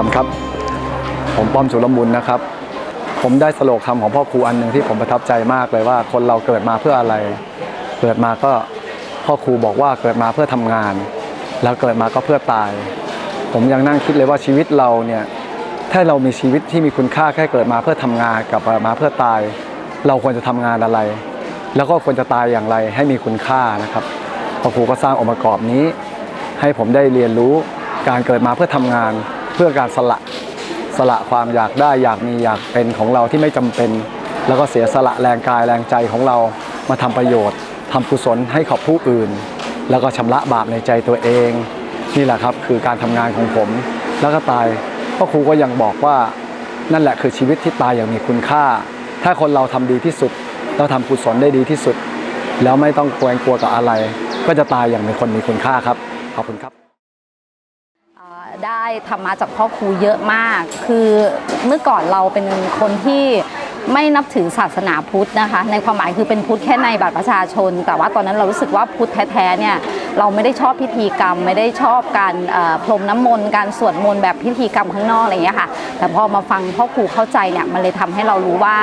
รมครับ ผมป้อมสุรมุนนะครับ ผมได้สโลกธรรมของพ่อครูอันหนึ่งที่ผมประทับใจมากเลยว่า คนเราเกิดมาเพื่ออะไร เกิดมาก็พ่อครูบอกว่าเกิดมาเพื่อทำงาน แล้วเกิดมาก็เพื่อตาย ผมยังนั่งคิดเลยว่าชีวิตเราเนี่ยถ้าเรามีชีวิตที่มีคุณค่าแค่เกิดมาเพื่อทำงานกับมาเพื่อตาย เราควรจะทำงานอะไร แล้วก็ควรจะตายอย่างไรให้มีคุณค่านะครับพ่อครูก็สร้างองค์ประกอบนี้ ให้ผมได้เรียนรู้การเกิดมาเพื่อทำงาน พื่อการสละสละความอยากได้อยากมีอยากเป็นของเราที่ไม่จำเป็น แล้วก็เสียสละแรงกายแรงใจของเรามาทำประโยชน์ทำกุศลให้กับผู้อื่น แล้วก็ชำระบาปในใจตัวเอง นี่แหละครับคือการทำงานของผม แล้วก็ตายพ่อครูก็ยังบอกว่านั่นแหละคือชีวิตที่ตายอย่างมีคุณค่า ถ้าคนเราทำดีที่สุด เราทำกุศลได้ดีที่สุด แล้วไม่ต้องกลัวกลัวกับอะไร ก็จะตายอย่างเป็นคนมีคุณค่าครับขอบคุณครับ ได้ธรรมะจากพ่อครูเยอะมาก คือเมื่อก่อนเราเป็นคนที่ ไม่นับถือศาสนาพุทธนะคะ ในความหมายคือเป็นพุทธแค่ในบัตรประชาชน แต่ว่าตอนนั้นเรารู้สึกว่าพุทธแท้ๆเนี่ยเราไม่ได้ชอบพิธีกรรม ไม่ได้ชอบการพรมน้ำมนต์การสวดมนต์แบบพิธีกรรมข้างนอกอะไรอย่างเงี้ยค่ะ แต่พอมาฟังพ่อครูเข้าใจเนี่ยมันเลยทำให้เรารู้ว่า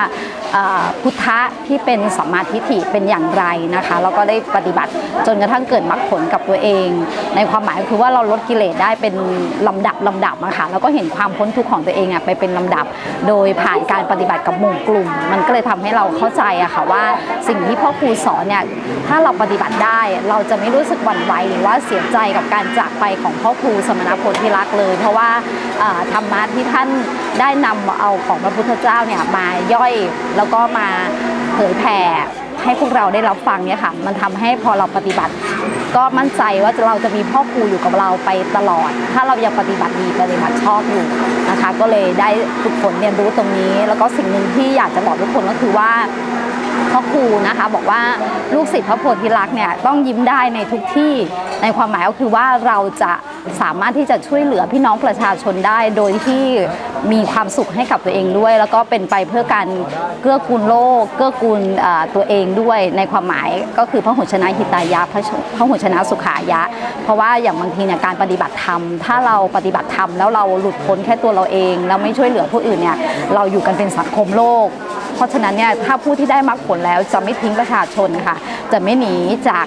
พุทธะที่เป็นสัมมาทิฏฐิเป็นอย่างไรนะคะแล้วก็ได้ปฏิบัติจนกระทั่งเกิดมรรคผลกับตัวเอง ในความหมายคือว่าเราลดกิเลสได้เป็นลำดับลำดับอะค่ะแล้วก็เห็นความพ้นทุกข์ของตัวเองอะไปเป็นลำดับ โดยผ่านการปฏิบัติกับหมู่กลุ่ม มันก็เลยทำให้เราเข้าใจอะค่ะว่าสิ่งที่พ่อครูสอนเนี่ยถ้าเราปฏิบัติได้ เราจะไม่รู้สึกหวั่นไหวหรือว่าเสียใจกับการจากไปของพ่อครูสมณโพธิลักเลย เพราะว่าธรรมะที่ท่านได้นำเอาของพระพุทธเจ้าเนี่ยมาย่อยแล้วก็มาเผยแผ่ ให้พวกเราได้รับฟังเนี่ยค่ะ มันทำให้พอเราปฏิบัติ ก็มั่นใจว่าเราจะมีพ่อครูอยู่กับเราไปตลอด ถ้าเรายังปฏิบัติดีปฏิบัติชอบอยู่นะคะ ก็เลยได้ฝึกฝนเรียนรู้ตรงนี้ แล้วก็สิ่งหนึ่งที่อยากจะบอกทุกคนก็คือว่า พ่อครูนะคะ บอกว่าลูกศิษย์พระโพธิลักษณ์เนี่ยต้องยิ้มได้ในทุกที่ในความหมายก็คือว่าเราจะสามารถที่จะช่วยเหลือพี่น้องประชาชนได้ โดยที่มีความสุขให้กับตัวเองด้วย แล้วก็เป็นไปเพื่อการเกื้อกูลโลก เกื้อกูลตัวเองด้วยในความหมายก็คือพระหุชนะหิตายะพระพระหุชนะสุขายะ เพราะว่าอย่างบางทีเนี่ยการปฏิบัติธรรม ถ้าเราปฏิบัติธรรมแล้วเราหลุดพ้นแค่ตัวเราเอง แล้วไม่ช่วยเหลือผู้อื่นเนี่ยเราอยู่กันเป็นสังคมโลก เพราะฉะนั้นเนี่ยถ้าผู้ที่ได้มรรคผลแล้วจะไม่ทิ้งประชาชนค่ะ จะไม่หนีจาก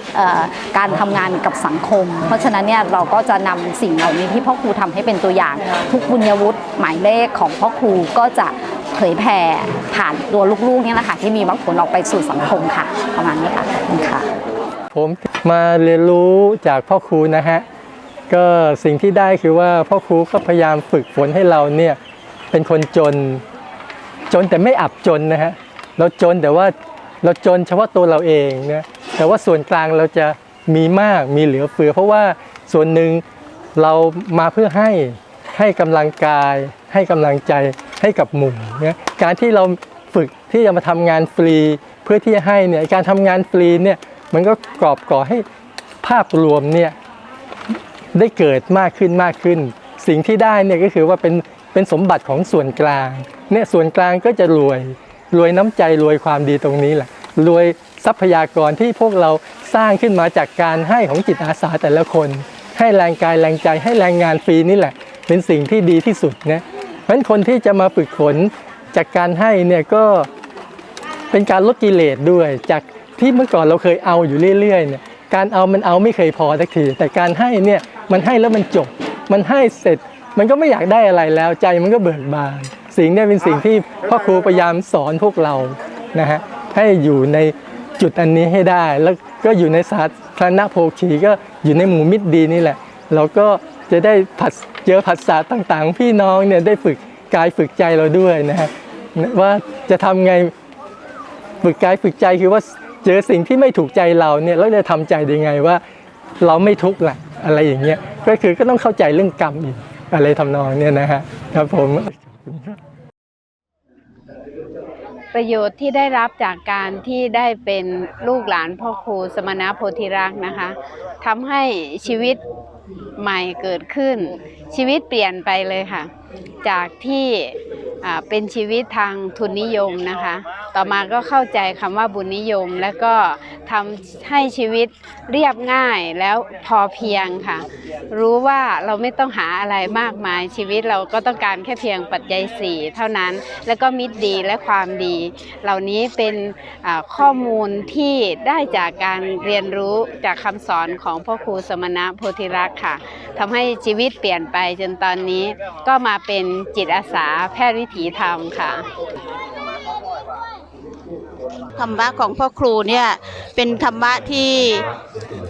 การทำงานกับสังคม เพราะฉะนั้นเนี่ยเราก็จะนำสิ่งเหล่านี้ที่พ่อครูทำให้เป็นตัวอย่าง ทุกบุญญวุฒิหมายเลขของพ่อครูก็จะเผยแผ่ผ่านตัวลูกๆเนี่ยแหละค่ะที่มีมรรคผลออกไปสู่สังคมค่ะ ประมาณนี้ค่ะขอบคุณค่ะ ผมมาเรียนรู้จากพ่อครูนะฮะก็สิ่งที่ได้คือว่าพ่อครูก็พยายามฝึกฝนให้เราเนี่ยเป็นคนจน จนแต่ไม่อับจนนะฮะเราจนแต่ว่าเราจนเฉพาะตัวเราเองนะแต่ว่าส่วนกลางเราจะมีมากมีเหลือเฟือ เพราะว่าส่วนหนึ่งเรามาเพื่อให้ให้กำลังกาย ให้กำลังใจให้กับหมู่เนี่ยการที่เราฝึกที่จะมาทำงานฟรีเพื่อที่จะให้เนี่ยการทำงานฟรีเนี่ยมันก็กรอบก่อให้ภาพรวมเนี่ยได้เกิดมากขึ้นมากขึ้น สิ่งที่ได้เนี่ยก็คือว่าเป็น เป็นสมบัติของส่วนกลางเนี่ยส่วนกลางก็จะรวยรวยน้ำใจรวยความดีตรงนี้แหละรวยทรัพยากรที่พวกเราสร้างขึ้นมาจากการให้ของจิตอาสาแต่ละคน ให้แรงกายแรงใจให้แรงงานฟรีนี่แหละ เป็นสิ่งที่ดีที่สุดนะเพราะฉะนั้นคนที่จะมาฝึกฝนจากการให้เนี่ยก็เป็นการลดกิเลสด้วย จากที่เมื่อก่อนเราเคยเอาอยู่เรื่อยๆเนี่ยการเอามันเอาไม่เคยพอสักทีแต่การให้เนี่ยมันให้แล้วมันจบ มันให้เสร็จ มันก็ไม่อยากได้อะไรแล้วใจมันก็เบิกบาน สิ่งเนี้เป็นสิ่งที่พ่อครูพยายามสอนพวกเรานะฮะให้อยู่ในจุดอันนี้ให้ได้ แล้วก็อยู่ในสาธารณโภคีก็อยู่ในหมู่มิตรดีนี่แหละ เราก็จะได้ผัดเจอผัสสะต่างๆของพี่น้องเนี่ยได้ฝึกกายฝึกใจเราด้วยนะฮะว่าจะทำไงฝึกกายฝึกใจคือว่าเจอสิ่งที่ไม่ถูกใจเราเนี่ยเราจะทำใจได้ไงว่า เราไม่ทุกข์ล่ะอะไรอย่างเงี้ยก็คือก็ต้องเข้าใจเรื่องกรรมอีก อะไรทำนองเนี่ยนะฮะครับผมประโยชน์ที่ได้รับจากการที่ได้เป็นลูกหลานพ่อครูสมณโพธิรักษ์นะคะทำให้ชีวิตใหม่เกิดขึ้น ชีวิตเปลี่ยนไปเลยค่ะ จากที่เป็นชีวิตทางทุนนิยมนะคะ ต่อมาก็เข้าใจคำว่าบุญนิยม แล้วก็ทำให้ชีวิตเรียบง่ายแล้วพอเพียงค่ะ รู้ว่าเราไม่ต้องหาอะไรมากมายชีวิตเราก็ต้องการแค่เพียงปัจจัยสี่เท่านั้น แล้วก็มิตรดีและความดี เหล่านี้เป็นข้อมูลที่ได้จากการเรียนรู้จากคำสอนของพ่อครูสมณะโพธิรักษ์ค่ะทำให้ชีวิตเปลี่ยนไปจนตอนนี้ก็มาเป็นจิตอาสาแพทย์วิถีธรรมค่ะธรรมะของพ่อครูเนี่ยเป็นธรรมะที่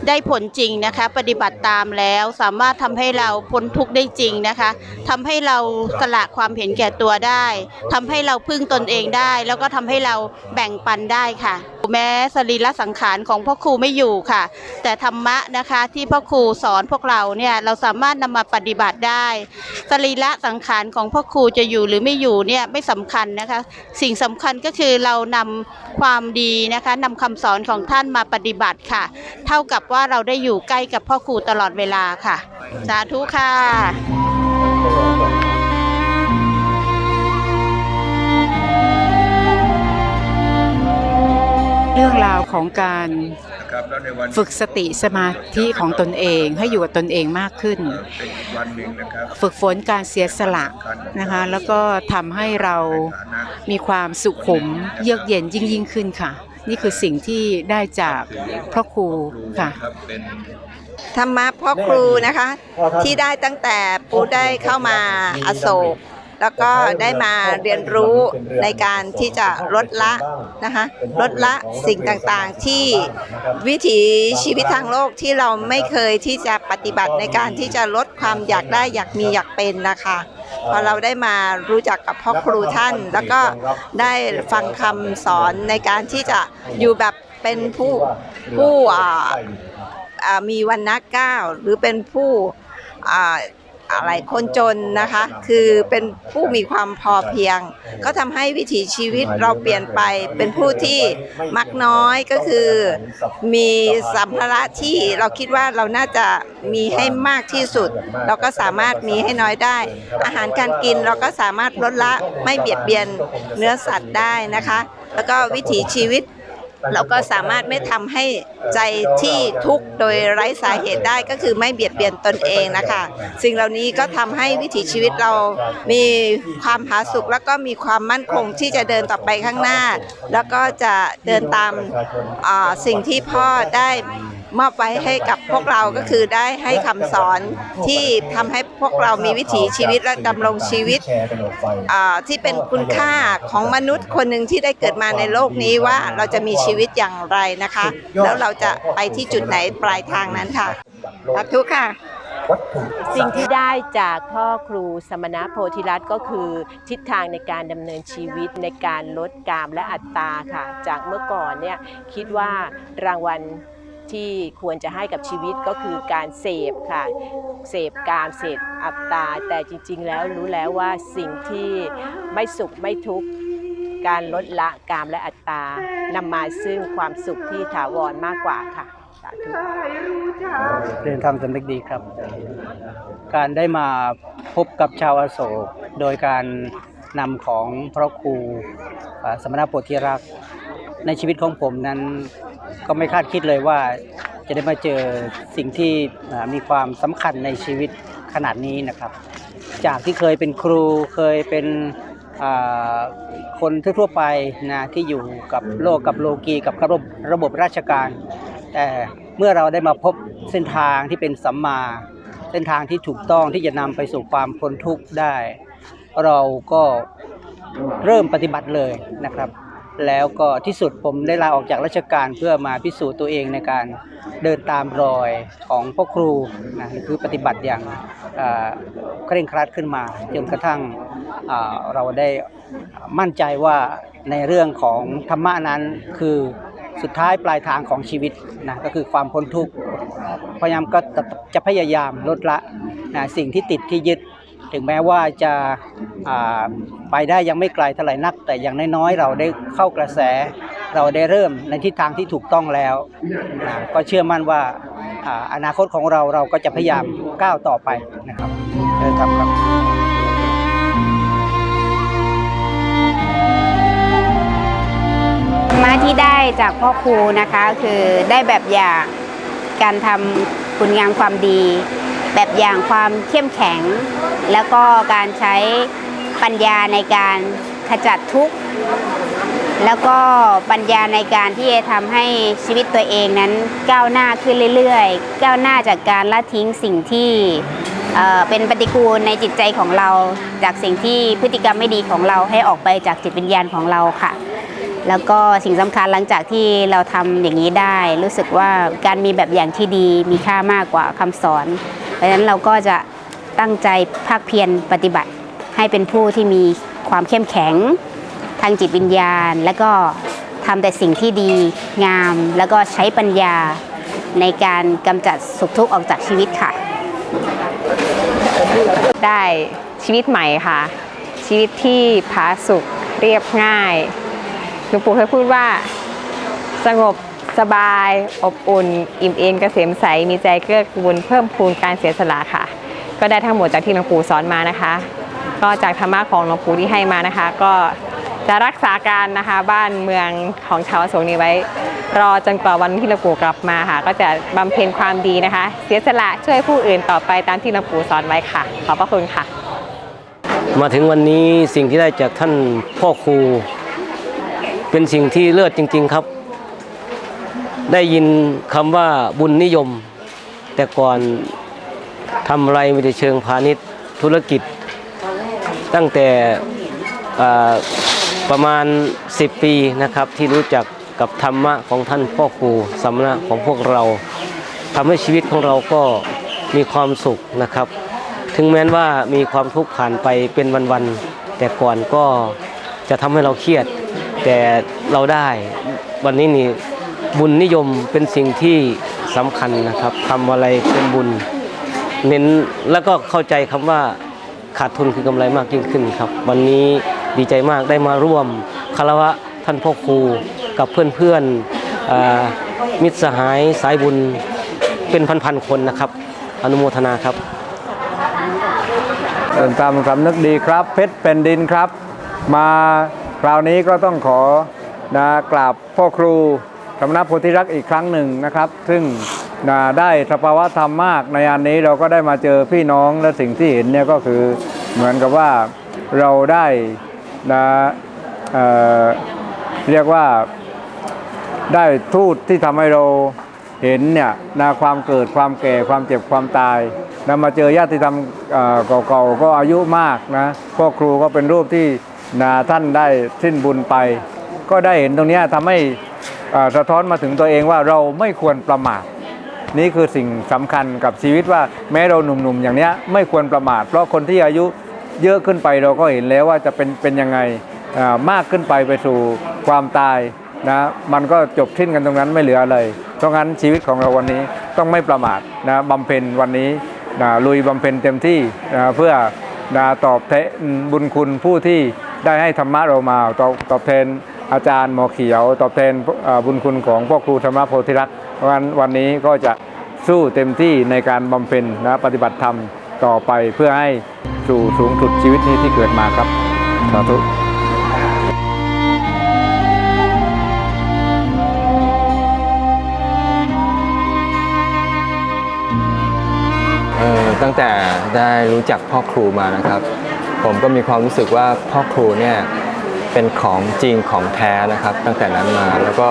ได้ผลจริงนะคะ ปฏิบัติตามแล้วสามารถทำให้เราพ้นทุกข์ได้จริงนะคะทำให้เราสละความเห็นแก่ตัวได้ทำให้เราพึ่งตนเองได้ แล้วก็ทำให้เราแบ่งปันได้ค่ะ แม้สรีระสังขารของพ่อครูไม่อยู่ค่ะ แต่ธรรมะนะคะที่พ่อครูสอนพวกเราเนี่ยเราสามารถนำมาปฏิบัติได้สรีระสังขารของพ่อครูจะอยู่หรือไม่อยู่เนี่ยไม่สำคัญนะคะ สิ่งสำคัญก็คือเรานำความดีนะคะนำคำสอนของท่านมาปฏิบัติค่ะ เท่ากับว่าเราได้อยู่ใกล้กับพ่อครูตลอดเวลาค่ะ สาธุค่ะ รื่องราวของการฝึกสติสมาธิของตนเองให้อยู่กับตนเองมากขึ้น ฝึกฝนการเสียสละนะคะแล้วก็ทำให้เรามีความสุขุมเยือกเย็นยิ่งยิ่งขึ้นค่ะ นี่คือสิ่งที่ได้จากพระครูค่ะธรรมะพ่อครูนะคะ ที่ได้ตั้งแต่ปูได้เข้ามาอโศก แล้วก็ได้มาเรียนรู้ในการที่จะลดละนะคะลดละสิ่งต่างๆที่วิถีชีวิตทางโลกที่เราไม่เคยที่จะปฏิบัติในการที่จะลดความอยากได้อยากมีอยากเป็นนะคะพอเราได้มารู้จักกับพ่อครูท่าน แล้วก็ได้ฟังคำสอนในการที่จะอยู่แบบเป็นผู้ผู้มีวันนะเก้าหรือเป็นผู้ อ่าอะไรคนจนนะคะ คือเป็นผู้มีความพอเพียง ก็ทำให้วิถีชีวิตเราเปลี่ยนไปเป็นผู้ที่มักน้อยก็คือมีสัมภาระที่เราคิดว่าเราน่าจะมีให้มากที่สุด เราก็สามารถมีให้น้อยได้ อาหารการกินเราก็สามารถลดละไม่เบียดเบียนเนื้อสัตว์ได้นะคะ แล้วก็วิถีชีวิต เราก็สามารถไม่ทำให้ใจที่ทุกข์โดยไร้สาเหตุได้ก็คือไม่เบียดเบียนตนเองนะคะ สิ่งเหล่านี้ก็ทำให้วิถีชีวิตเรามีความผาสุกแล้วก็มีความมั่นคงที่จะเดินต่อไปข้างหน้า แล้วก็จะเดินตามสิ่งที่พ่อได้ มอบไว้ให้กับพวกเราก็คือได้ให้คำสอนที่ทำให้พวกเรามีวิถีชีวิตและดำรงชีวิตอ่าที่เป็นคุณค่าของมนุษย์คนหนึ่งที่ได้เกิดมาในโลกนี้ว่าเราจะมีชีวิตอย่างไรนะคะ แล้วเราจะไปที่จุดไหนปลายทางนั้นค่ะสาธุค่ะสิ่งที่ได้จากพ่อครูสมณะโพธิรัตน์ก็คือ ทิศทางในการดำเนินชีวิตในการลดกามและอัตตาค่ะ จากเมื่อก่อนเนี่ยคิดว่ารางวัล ที่ควรจะให้กับชีวิตก็คือการเสพค่ะ เสพกามเสพอัตตา แต่จริง ๆ แล้วรู้แล้วว่าสิ่งที่ไม่สุขไม่ทุกข์การลดละกามและอัตตานำมาซึ่งความสุขที่ถาวรมากกว่าค่ะสาธุเรียนทำสำนึกดีครับ การได้มาพบกับชาวอโศกโดยการนำของพระครูสมณโพธิรักษ์ในชีวิตของผมนั้น ก็ไม่คาดคิดเลยว่าจะได้มาเจอสิ่งที่มีความสำคัญในชีวิตขนาดนี้นะครับ จากที่เคยเป็นครูเคยเป็นคนทั่วไปนะที่อยู่กับโลกกับโลกีกับระบบระบบราชการ แต่เมื่อเราได้มาพบเส้นทางที่เป็นสัมมา เส้นทางที่ถูกต้องที่จะนำไปสู่ความพ้นทุกข์ได้ เราก็เริ่มปฏิบัติเลยนะครับ แล้วก็ที่สุดผมได้ลาออกจากราชการเพื่อมาพิสูจน์ตัวเองในการเดินตามรอยของพ่อครูนะคือปฏิบัติอย่างเคร่งครัดขึ้นมาจนกระทั่งเราได้มั่นใจว่าในเรื่องของธรรมะนั้นคือสุดท้ายปลายทางของชีวิตนะก็คือความพ้นทุกข์พยายามก็จะจะพยายามลดละนะสิ่งที่ติดที่ยึด ถึงแม้ว่าจะาไปได้ยังไม่ไกลเท่าไหร่นัก แต่อย่างน้อยๆเราได้เข้ากระแส เราได้เริ่มในทิศทางที่ถูกต้องแล้วนะก็เชื่อมั่นว่าอานาคตของเราเราก็จะพยายามก้าวต่อไปนะครับเดินทำครับธรรมะที่ได้จากพ่อครูนะคะคือได้แบบอย่างการทำคุณงามความดี แบบอย่างความเข้มแข็ง แล้วก็การใช้ปัญญาในการขจัดทุกข์ แล้วก็ปัญญาในการที่จะทำให้ชีวิตตัวเองนั้นก้าวหน้าขึ้นเรื่อยๆ ก้าวหน้าจากการละทิ้งสิ่งที่เป็นปฏิกูลในจิตใจของเรา จากสิ่งที่พฤติกรรมไม่ดีของเราให้ออกไปจากจิตวิญญาณของเราค่ะ แล้วก็สิ่งสำคัญหลังจากที่เราทำอย่างนี้ได้ รู้สึกว่าการมีแบบอย่างที่ดีมีค่ามากกว่าคำสอน ราะฉะนั้นเราก็จะตั้งใจภาคเพียรปฏิบัติ ให้เป็นผู้ที่มีความเข้มแข็งทางจิตวิญญาณ แล้วก็ทำแต่สิ่งที่ดีงาม แล้วก็ใช้ปัญญาในการกำจัดสุขทุกข์ออกจากชีวิตค่ะ ได้ชีวิตใหม่ค่ะ ชีวิตที่ผาสุกเรียบง่ายหลวงปู่เคยพูดว่าสงบ สบาย อบอุ่น อิ่มเอมเกษมใส มีใจเกื้อกูลเพิ่มพูนการเสียสละค่ะ ก็ได้ทั้งหมดจากที่หลวงปู่สอนมานะคะ ก็จากธรรมะของหลวงปู่ที่ให้มานะคะ ก็จะรักษาการนะคะบ้านเมืองของชาวอโศกนี้ไว้ รอจนกว่าวันที่หลวงปู่กลับมาค่ะ ก็จะบำเพ็ญความดีนะคะ เสียสละช่วยผู้อื่นต่อไปตามที่หลวงปู่สอนไว้ค่ะ ขอบพระคุณค่ะ มาถึงวันนี้สิ่งที่ได้จากท่านพ่อครู เป็นสิ่งที่เลิศจริง ๆ ครับ ได้ยินคำว่าบุญนิยม แต่ก่อนทำอะไรมีแต่เชิงพาณิชย์ธุรกิจ ตั้งแต่ประมาณ 10 ปีนะครับ ที่รู้จักกับธรรมะของท่านพ่อครูสำนักของพวกเราทำให้ชีวิตของเราก็มีความสุขนะครับ ถึงแม้ว่ามีความทุกข์ผ่านไปเป็นวันๆแต่ก่อนก็จะทำให้เราเครียด แต่เราได้วันนี้นี่ บุญนิยมเป็นสิ่งที่สำคัญนะครับทำอะไรเป็นบุญ เน้นแล้วก็เข้าใจคำว่าขาดทุนคือกำไรมากยิ่งขึ้นครับ วันนี้ดีใจมากได้มาร่วมคารวะท่านพ่อครูกับเพื่อนๆอ่ามิตรสหายสายบุญเป็นพันๆคนนะครับ อนุโมทนาครับเดินตามสำนึกดีครับ เพชรเป็นดินครับ มาคราวนี้ก็ต้องขอนะกราบพ่อครู ธรรมนัโพธิรักษ์อีกครั้งหนึ่งนะครับ ซึ่งได้สภาวะธรรมมากในอันนี้เราก็ได้มาเจอพี่น้องและสิ่งที่เห็นเนี่ยก็คือเหมือนกับว่าเราได้นะเออเรียกว่าได้ทูตที่ทำให้เราเห็นเนี่ยนาความเกิดความแก่ความเจ็บความตายนะมาเจอญาติธรรมเก่าๆก็อายุมากนะพ่อครูก็เป็นรูปที่นาท่านได้สิ้นบุญไป ก็ได้เห็นตรงนี้ทำให้ สะท้อนมาถึงตัวเองว่าเราไม่ควรประมาทนี่คือสิ่งสำคัญกับชีวิตว่าแม้เราหนุ่มๆอย่างเนี้ยไม่ควรประมาท เพราะคนที่อายุเยอะขึ้นไปเราก็เห็นแล้วว่าจะเป็นเป็นยังไงมากขึ้นไปไปสู่ความตายนะมันก็จบสิ้นกันตรงนั้นไม่เหลืออะไรเพราะงั้นชีวิตของเราวันนี้ต้องไม่ประมาทนะบำเพ็ญวันนี้นะลุยบำเพ็ญเต็มที่นะเพื่อนะตอบแทนบุญคุณผู้ที่ได้ให้ธรรมะเรามาตอบตอบแทน อาจารย์หมอเขียวตอบแทนบุญคุณของพ่อครูธรรมะโพธิรักษ์เพราะงั้นวันนี้ก็จะสู้เต็มที่ในการบำเพ็ญนะปฏิบัติธรรมต่อไปเพื่อให้สู่สูงสุดชีวิตนี้ที่เกิดมาครับสาธุตั้งแต่ได้รู้จักพ่อครูมานะครับ ผมก็มีความรู้สึกว่าพ่อครูเนี่ย เป็นของจริงของแท้นะครับ ตั้งแต่นั้นมาแล้วก็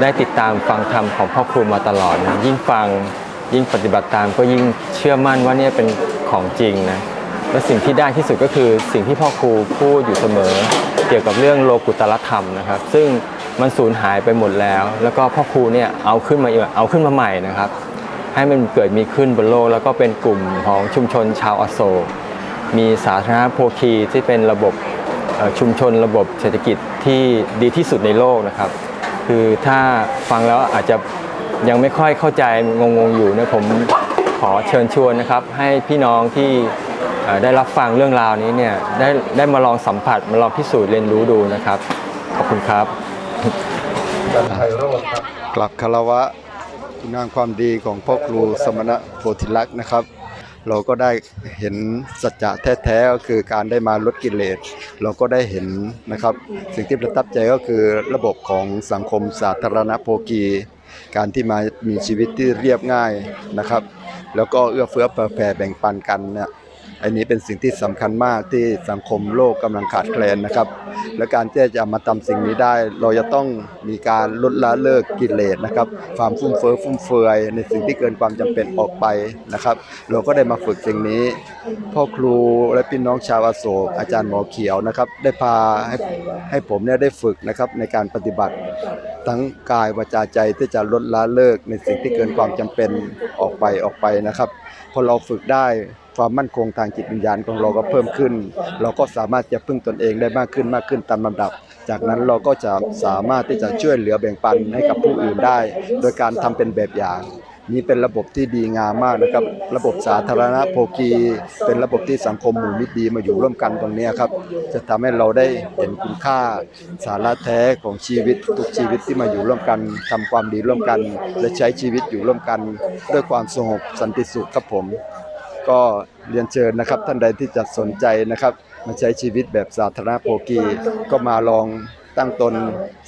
ได้ติดตามฟังธรรมของพ่อครูมาตลอดนะยิ่งฟังยิ่งปฏิบัติตามก็ยิ่งเชื่อมั่นว่าเนี่ยเป็นของจริงนะและสิ่งที่ได้ที่สุดก็คือสิ่งที่พ่อครูพูดอยู่เสมอ เกี่ยวกับเรื่องโลกุตรธรรมนะครับ ซึ่งมันสูญหายไปหมดแล้ว แล้วก็พ่อครูเนี่ยเอาขึ้นมาเอาขึ้นมาใหม่นะครับ ให้มันเกิดมีขึ้นบนโลก แล้วก็เป็นกลุ่มของชุมชนชาวอโศกมีสาธารณโภคีที่เป็นระบบ ชุมชนระบบเศรษฐกิจที่ดีที่สุดในโลกนะครับ คือถ้าฟังแล้วอาจจะยังไม่ค่อยเข้าใจงงๆอยู่นะผมขอเชิญชวนนะครับ ให้พี่น้องที่ได้รับฟังเรื่องราวนี้เนี่ยได้ได้มาลองสัมผัสมาลองพิสูจน์เรียนรู้ดูนะครับ ขอบคุณครับกลับคารวะคุณงามความดีของพ่อครูสมณะโพธิลักษณ์นะครับ เราก็ได้เห็นสัจจะแท้ๆก็คือการได้มาลดกิเลสเราก็ได้เห็นนะครับ สิ่งที่ประทับใจก็คือระบบของสังคมสาธารณโภคี การที่มามีชีวิตที่เรียบง่ายนะครับ แล้วก็เอื้อเฟื้อเผื่อแผ่แบ่งปันกันเนี่ย อันนี้เป็นสิ่งที่สำคัญมากที่สังคมโลกกำลังขาดแคลนนะครับ และการที่จะมาทำสิ่งนี้ได้ เราจะต้องมีการลดละเลิกกิเลสนะครับความฟุ่มเฟือยฟุ่มเฟือยในสิ่งที่เกินความจำเป็นออกไปนะครับ เราก็ได้มาฝึกสิ่งนี้ พ่อครูและพี่น้องชาวอโศกอาจารย์หมอเขียวนะครับ ได้พาให้ให้ผมเนี่ยได้ฝึกนะครับในการปฏิบัติทั้งกายวาจาใจที่จะลดละเลิกในสิ่งที่เกินความจำเป็นออกไปออกไปนะครับพอเราฝึกได้ ความมั่นคงทางจิตวิญญาณของเราก็เพิ่มขึ้น เราก็สามารถจะพึ่งตนเองได้มากขึ้นมากขึ้นตามลำดับ จากนั้นเราก็จะสามารถที่จะช่วยเหลือแบ่งปันให้กับผู้อื่นได้ โดยการทำเป็นแบบอย่างนี้เป็นระบบที่ดีงามมากนะครับ ระบบสาธารณโภคี เป็นระบบที่สังคมหมู่มิตรดีมาอยู่ร่วมกันตรงนี้ครับ จะทำให้เราได้เห็นคุณค่า สาระแท้ของชีวิตทุกชีวิตที่มาอยู่ร่วมกันทำความดีร่วมกัน และใช้ชีวิตอยู่ร่วมกัน ด้วยความสงบสันติสุขครับผม ก็เรียนเชิญนะครับท่านใดที่จะสนใจนะครับมาใช้ชีวิตแบบสาธารณโภคีก็มาลองตั้งตน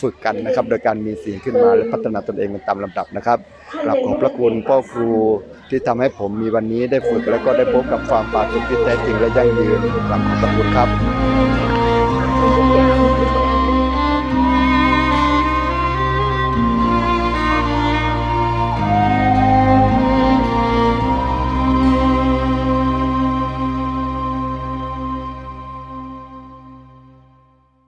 ฝึกกันนะครับ โดยการมีเสียงขึ้นมาและพัฒนาตนเองเป็นตามลำดับนะครับกราบขอบพระคุณพ่อครูที่ทำให้ผมมีวันนี้ได้ฝึกและก็ได้พบกับความปราสุขที่แท้จริงและยั่งยืนกราบขอบพระคุณครับ